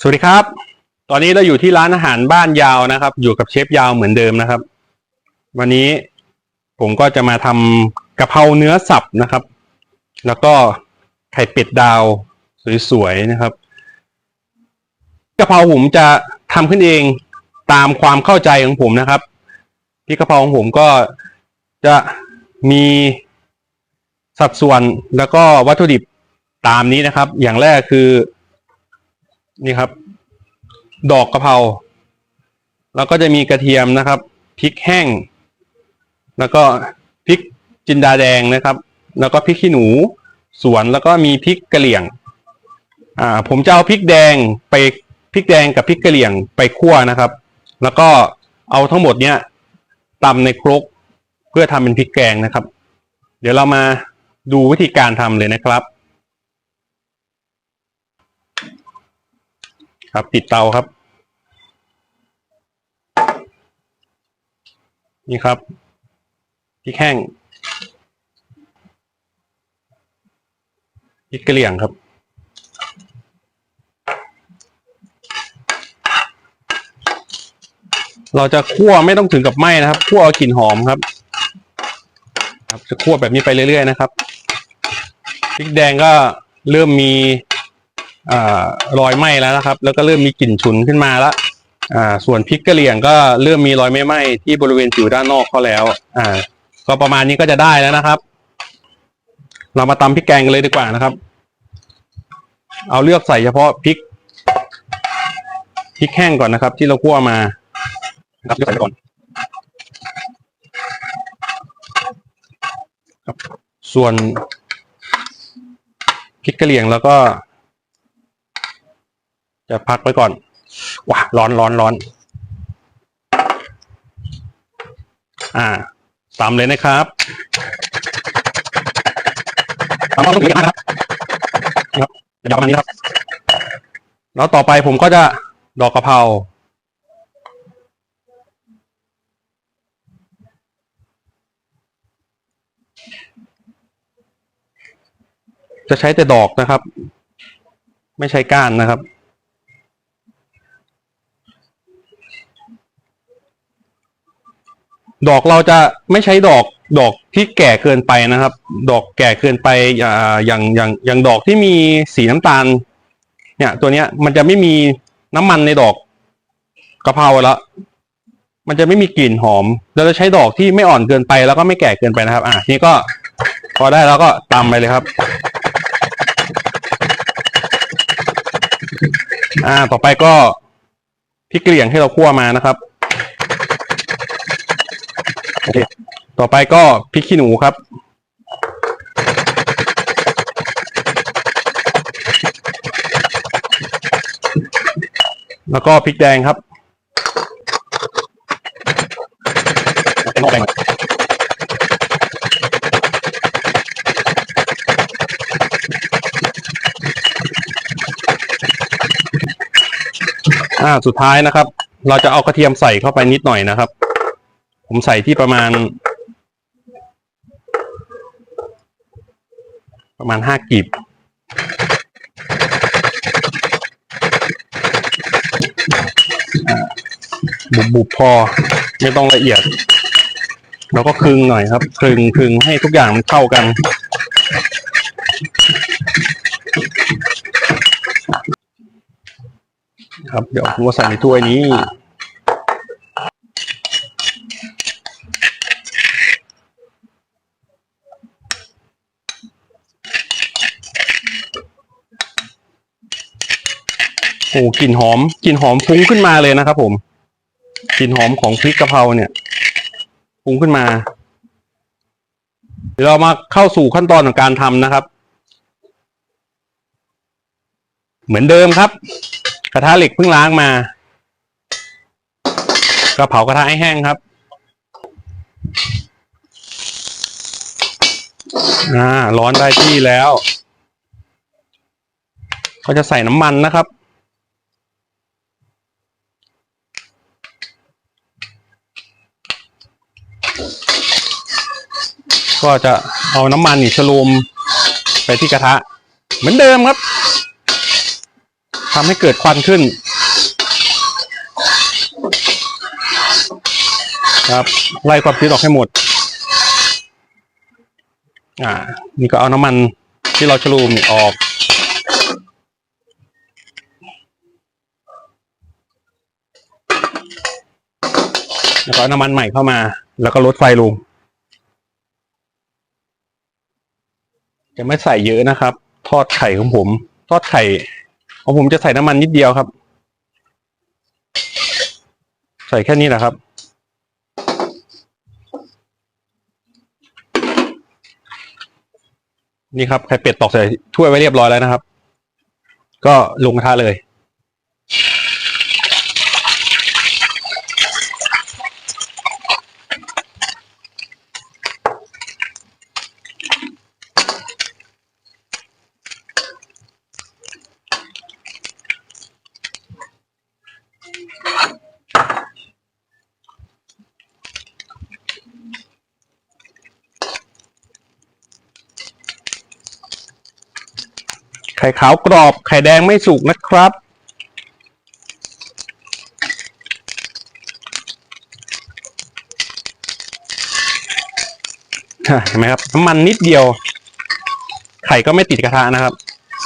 สวัสดีครับ ตอนนี้เราอยู่ที่ร้านอาหารบ้านยาวนะครับ อยู่กับเชฟยาวเหมือนเดิมนะครับ วันนี้ผมก็จะมาทำกะเพราเนื้อสับนะครับ แล้วก็ไข่เป็ดดาวสวยๆนะครับกะเพราผมจะทำขึ้นเองตามความเข้าใจของผมนะครับที่กะเพราของผมก็จะมีสัดส่วนแล้วก็วัตถุดิบตามนี้นะครับ อย่างแรกคือ นี่ครับ ดอกกะเพราแล้วก็จะมีกระเทียมนะครับพริกแห้ง แล้วก็พริกจินดาแดงนะครับ แล้วก็พริกขี้หนูสวนแล้วก็มีพริกกะเหรี่ยง อ่า ผมจะเอาพริกแดงไปพริกแดงกับพริกกะเหรี่ยงไปคั่วนะครับ แล้วก็เอาทั้งหมดเนี้ยตำในครกเพื่อทำเป็นพริกแกงนะครับ เดี๋ยวเรามาดูวิธีการทำเลยนะครับ ครับติดเตาครับ นี่ครับพริกแห้งพริกกระเหรี่ยงครับเราจะคั่วไม่ต้องถึงกับไหม้นะครับคั่วเอากลิ่นหอมครับ ครับ จะคั่วแบบนี้ไปเรื่อยๆนะครับพริกแดงก็เริ่มมี รอยไหม้แล้วนะครับ แล้วก็เริ่มมีกลิ่นฉุนขึ้นมาล้วอ่าส่วนพริกกระเหรี่ยงก็เริ่มมีรอยไหม้ไหม้ที่บริเวณผิวด้านนอกเขาแล้วอ่าก็ประมาณนี้ก็จะได้แล้วนะครับ เรามาตำพริกแกงกันเลยดีกว่านะครับ เอาเลือกใส่เฉพาะพริกพริกแห้งก่อนนะครับ ที่เราคั่วมาครับเลือกใส่ไปก่อนส่วนพริกกระเหรี่ยงแล้วก็ จะพักไว้ก่อนว้าร้อนร้อนร้อน อ่าตามเลยนะครับตามต้องถึงนะครับครับจะประมาณนี้ครับ แล้วต่อไปผมก็จะดอกกะเพราจะใช้แต่ดอกนะครับ ไม่ใช้ก้านนะครับ ดอกเราจะไม่ใช้ดอกดอกที่แก่เกินไปนะครับ ดอกแก่เกินไปอย่างอย่างอย่างดอกที่มีสีน้ำตาล เนี่ย ตัวเนี้ยมันจะไม่มีน้ำมันในดอกกะเพราแล้วมันจะไม่มีกลิ่นหอม เราจะใช้ดอกที่ไม่อ่อนเกินไปแล้วก็ไม่แก่เกินไปนะครับ อะนี่ก็พอได้แล้วก็ตำไปเลยครับ อ่า ต่อไปก็พริกเกลี่ยงที่เราคั่วมานะครับ โอเค ต่อไปก็พริกขี้หนูครับ แล้วก็พริกแดงครับเป็นแดงอ่าสุดท้ายนะครับ เราจะเอากระเทียมใส่เข้าไปนิดหน่อยนะครับ ผมใส่ที่ประมาณ ประมาณห้ากีบบุบบุบๆพอ ไม่ต้องละเอียด แล้วก็คลึงหน่อยครับ คลึงคลึงให้ทุกอย่างมันเข้ากัน ครับ เดี๋ยวผมก็ใส่ในถ้วยนี้ โอ้กลิ่นหอมกลิ่นหอมฟุ้งขึ้นมาเลยนะครับ ผมกลิ่นหอมของพริกกะเพราเนี่ยฟุ้งขึ้นมา เดี๋ยวเรามาเข้าสู่ขั้นตอนของการทำนะครับ เหมือนเดิมครับ กระทะเหล็กเพิ่งล้างมากระเผากระทะให้แห้งครับอ่าร้อนได้ที่แล้ว ก็จะใส่น้ำมันนะครับ ก็จะเอาน้ำมันนี่ชโลมไปที่กระทะ เหมือนเดิมครับทำให้เกิดควันขึ้น ครับไล่ความชื้นออกให้หมด อ่า นี่ก็เอาน้ำมันที่เราชะลูมออกแล้วก็น้ำมันใหม่เข้ามา แล้วก็ลดไฟลง จะไม่ใส่เยอะนะครับ ทอดไข่ของผม ทอดไข่ของผมจะใส่น้ำมันนิดเดียวครับ ใส่แค่นี้แหละครับ นี่ครับไข่เป็ดตอกใส่ถ้วยไว้เรียบร้อยแล้วนะครับ ก็ลงกระทะเลย ไข่ขาวกรอบ ไข่แดงไม่สุกนะครับ เห็นไหมครับน้ำมันนิดเดียว ไข่ก็ไม่ติดกระทะนะครับ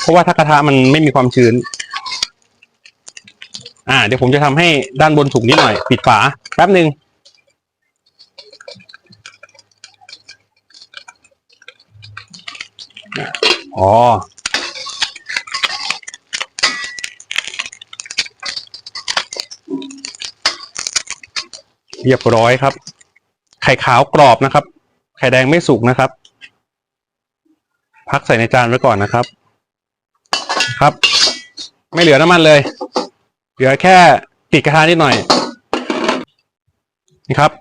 เพราะว่าถ้ากระทะมันไม่มีความชื้น อ่า เดี๋ยวผมจะทำให้ด้านบนสุกนิดหน่อย ปิดฝาแป๊บหนึ่งอ๋อ เรียบร้อยครับ ไข่ขาวกรอบนะครับ ไข่แดงไม่สุกนะครับ พักใส่ในจานไว้ก่อนนะครับ ครับ ไม่เหลือน้ำมันเลย เหลือแค่ติดกระทะนิดหน่อยนี่ครับ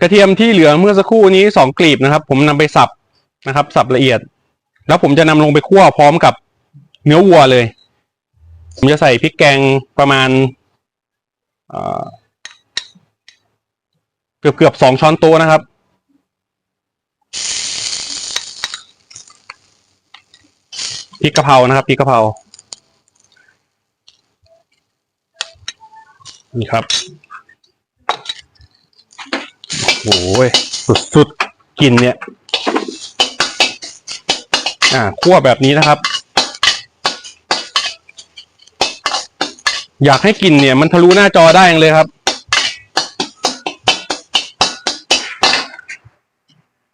กระเทียมที่เหลือเมื่อสักครู่นี้สองกลีบนะครับ ผมนำไปสับนะครับ สับละเอียด แล้วผมจะนำลงไปคั่วพร้อมกับเนื้อวัวเลย ผมจะใส่พริกแกงประมาณอ่อเกือบเกือบสองช้อนโต๊ะนะครับ พริกกะเพรานะครับพริกกะเพรา นี่ครับ โอ้ยสุดๆกลิ่นเนี่ย อ่าคั่วแบบนี้นะครับ อยากให้กลิ่นเนี่ย มันทะลุหน้าจอได้เลยครับ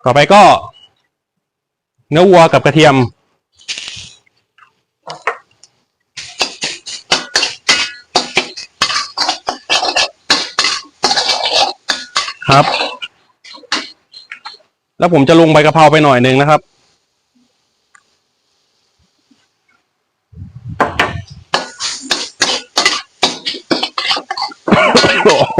ต่อไปก็ เนื้อวัวกับกระเทียม ครับ แล้วผมจะลงใบกะเพราไปหน่อยหนึ่งนะครับโอ้โ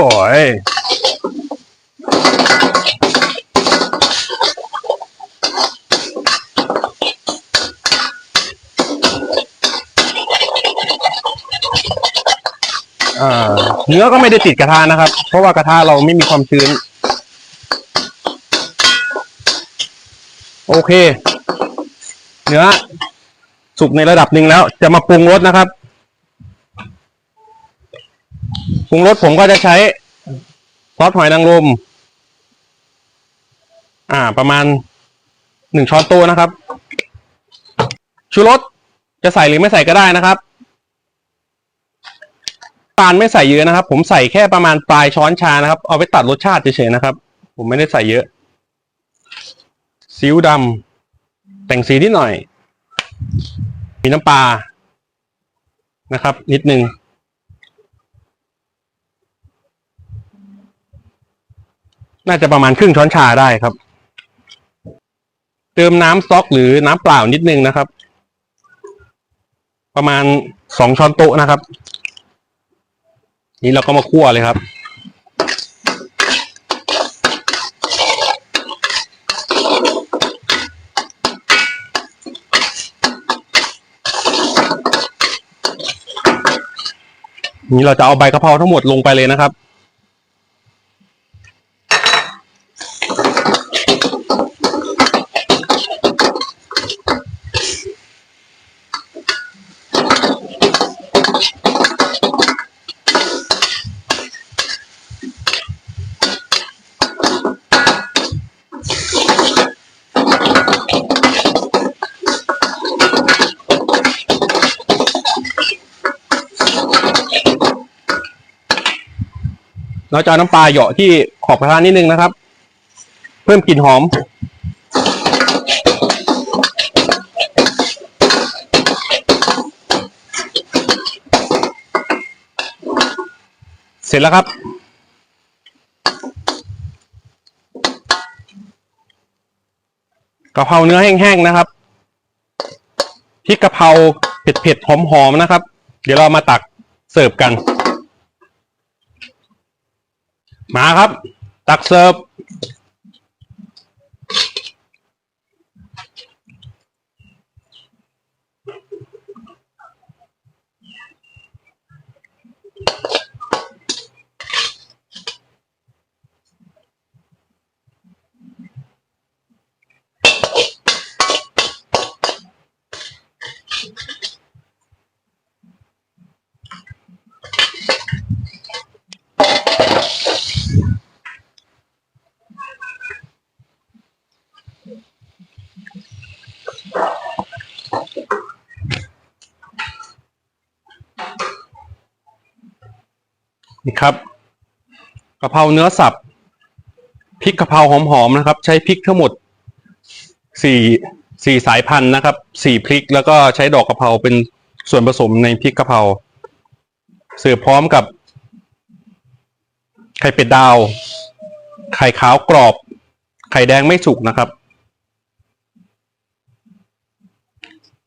หยอ่าเนื้อก็ไม่ได้ติดกระทะนะครับ เพราะว่ากระทะเราไม่มีความชื้น โอเค เนื้อสุกในระดับหนึ่งแล้ว จะมาปรุงรสนะครับปรุงรสผมก็จะใช้ซอสหอยนางรมอ่า ประมาณหนึ่งช้อนโต๊ะนะครับ ชูรสจะใส่หรือไม่ใส่ก็ได้นะครับ ปานไม่ใส่เยอะนะครับ ผมใส่แค่ประมาณปลายช้อนชานะครับ เอาไปตัดรสชาติเฉยๆนะครับ ผมไม่ได้ใส่เยอะซีอิ๊วดำแต่งสีนิดหน่อย มีน้ำปลานะครับ นิดนึงน่าจะประมาณครึ่งช้อนชาได้ครับ เติมน้ำสต๊อกหรือน้ำเปล่านิดนึงนะครับ ประมาณสองช้อนโต๊ะนะครับ นี้เราก็มาคั่วเลยครับ นี้เราจะเอาใบกะเพราทั้งหมดลงไปเลยนะครับ เราจะเอาน้ำปลาเหยาะที่ขอบกระทะนิดนึงนะครับ เพิ่มกลิ่นหอม เสร็จแล้วครับ กะเพราเนื้อแห้งๆนะครับพริกกะเพราเผ็ดๆหอมๆนะครับ เดี๋ยวเรามาตักเสิร์ฟกัน มาครับ ตักเสิร์ฟ ครับกะเพราเนื้อสับพริกกะเพราหอมๆนะครับ ใช้พริกทั้งหมดสี่สี่สายพันธุ์นะครับสี่พริกแล้วก็ใช้ดอกกะเพราเป็นส่วนผสมในพริกกะเพราเสิร์ฟพร้อมกับ ไข่เป็ดดาว ไข่ขาวกรอบ ไข่แดงไม่สุกนะครับ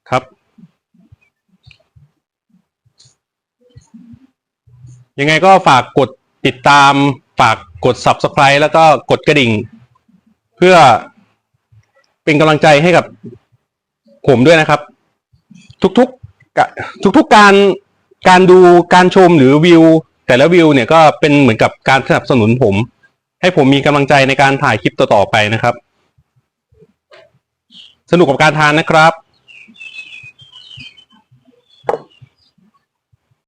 ครับ ยังไงก็ฝากกดติดตามฝากกด subscribe แล้วก็กดกระดิ่ง เพื่อเป็นกำลังใจให้กับผมด้วยนะครับ ทุกๆทุกๆการการดูการชมหรือวิว แต่ละวิวเนี่ยก็เป็นเหมือนกับการสนับสนุนผม ให้ผมมีกำลังใจในการถ่ายคลิปต่อๆไปนะครับ สนุกกับการทานนะครับ